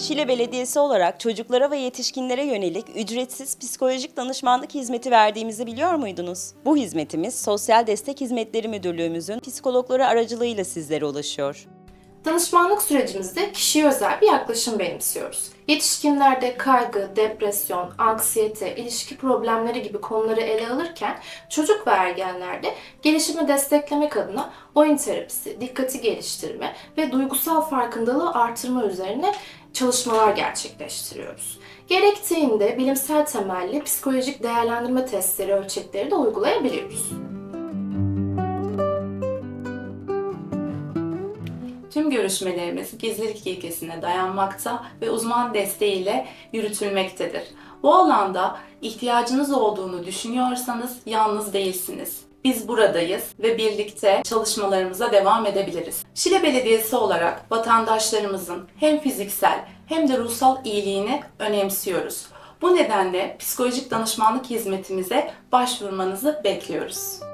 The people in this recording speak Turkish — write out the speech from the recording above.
Şile Belediyesi olarak çocuklara ve yetişkinlere yönelik ücretsiz psikolojik danışmanlık hizmeti verdiğimizi biliyor muydunuz? Bu hizmetimiz Sosyal Destek Hizmetleri Müdürlüğümüzün psikologları aracılığıyla sizlere ulaşıyor. Danışmanlık sürecimizde kişiye özel bir yaklaşım benimsiyoruz. Yetişkinlerde kaygı, depresyon, anksiyete, ilişki problemleri gibi konuları ele alırken çocuk ve ergenlerde gelişimi desteklemek adına oyun terapisi, dikkati geliştirme ve duygusal farkındalığı artırma üzerine çalışmalar gerçekleştiriyoruz. Gerektiğinde bilimsel temelli psikolojik değerlendirme testleri, ölçekleri de uygulayabiliyoruz. Tüm görüşmelerimiz gizlilik ilkesine dayanmakta ve uzman desteğiyle yürütülmektedir. Bu alanda ihtiyacınız olduğunu düşünüyorsanız yalnız değilsiniz. Biz buradayız ve birlikte çalışmalarımıza devam edebiliriz. Şile Belediyesi olarak vatandaşlarımızın hem fiziksel hem de ruhsal iyiliğini önemsiyoruz. Bu nedenle psikolojik danışmanlık hizmetimize başvurmanızı bekliyoruz.